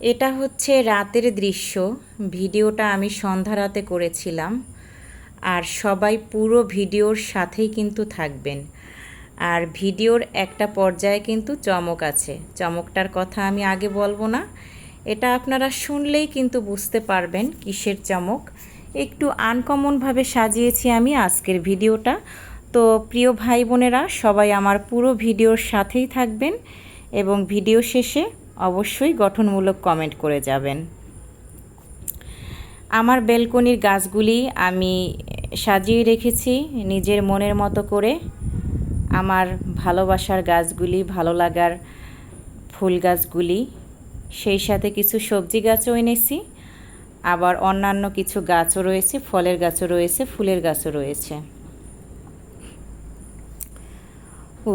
এটা হচ্ছে রাতের দৃশ্য। ভিডিওটা আমি সন্ধ্যা রাতে করেছিলাম। আর সবাই পুরো ভিডিওর সাথেই কিন্তু থাকবেন। আর ভিডিওর একটা পর্যায়ে কিন্তু চমক আছে। চমকটার কথা আমি আগে বলব না। এটা আপনারা শুনলেই কিন্তু বুঝতে পারবেন কিসের চমক। একটু আনকমনভাবে সাজিয়েছি আমি আজকের ভিডিওটা। তো প্রিয় ভাই বোনেরা, সবাই আমার পুরো ভিডিওর সাথেই থাকবেন এবং ভিডিও শেষে অবশ্যই গঠনমূলক কমেন্ট করে যাবেন। আমার বেলকনির গাছগুলি আমি সাজিয়ে রেখেছি নিজের মনের মতো করে। আমার ভালোবাসার গাছগুলি, ভালো লাগার ফুল গাছগুলি, সেই সাথে কিছু সবজি গাছও এনেছি। আবার অন্যান্য কিছু গাছও রয়েছে, ফলের গাছও রয়েছে, ফুলের গাছও রয়েছে। ও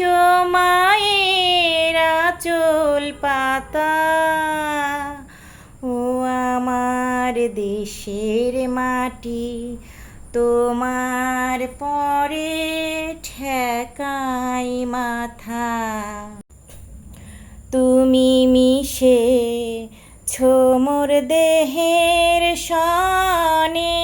বিশ্বমায়ের আচল পাতা। ও আমার দেশের মাটি, তোমার পরে ঠেকাই মাথা। তুমি মিশে ছোমর দেহের সনে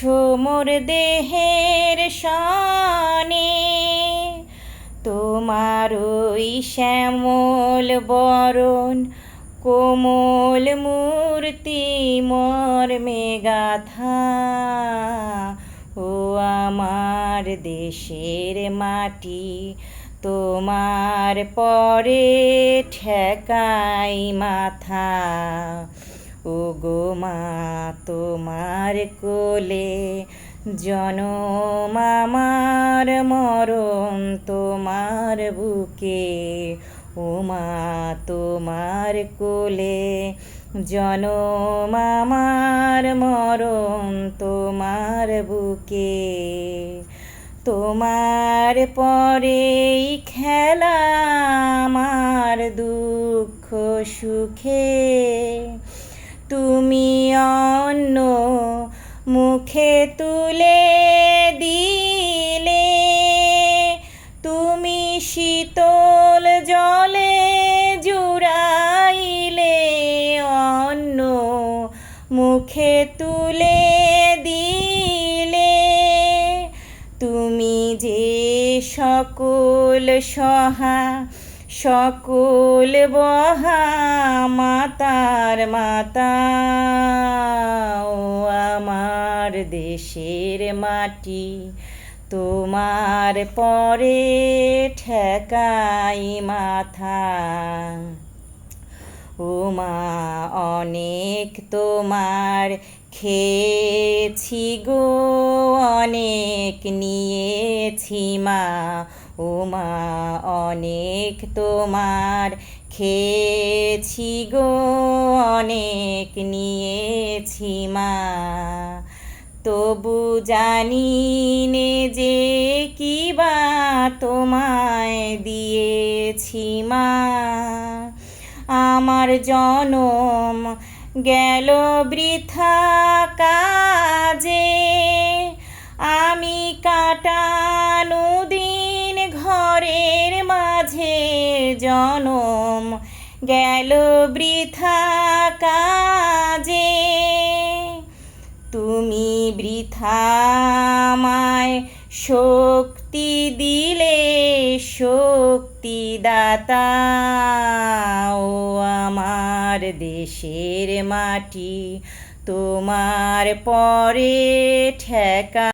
ছোমর দেহের সনে। তোমার ওই শ্যামল বরণ, কোমল মূর্তি মর মেগাথা ও আমার দেশের মাটি, তোমার পরে ঠেকাই মাথা। ও গো মা, তোমার কোলে জনম আমার মরণ তোমার বুকে। ও মা, তোমার কোলে জনম আমার মরণ তোমার বুকে। তোমার পরেই খেলা আমার দুঃখ সুখে। অন্য মুখে তুলে দিলে তুমি শীতল জলে জুড়াইলে অন্য মুখে তুলে দিলে তুমি যে সকল সহা সকল বহা মাতার মাতা, ও আমার দেশের মাটি, তোমার পরে ঠেকাই মাথা। ও মা, অনেক তোমার খেয়েছি গো, অনেক নিয়েছি মা ও মা অনেক তোমার খেয়েছি গো, অনেক নিয়েছি মা। তবু জানি নে যে কি বা তোমায় দিয়েছি মা। আমার জনম গেল বৃথা কাজে, আমি কাটানো দিন জনম গেল বৃথা কাজে। তুমি বৃথামায় শক্তি দিলে শক্তিদাতা ও আমার দেশের মাটি তোমার পরে ঠেকা।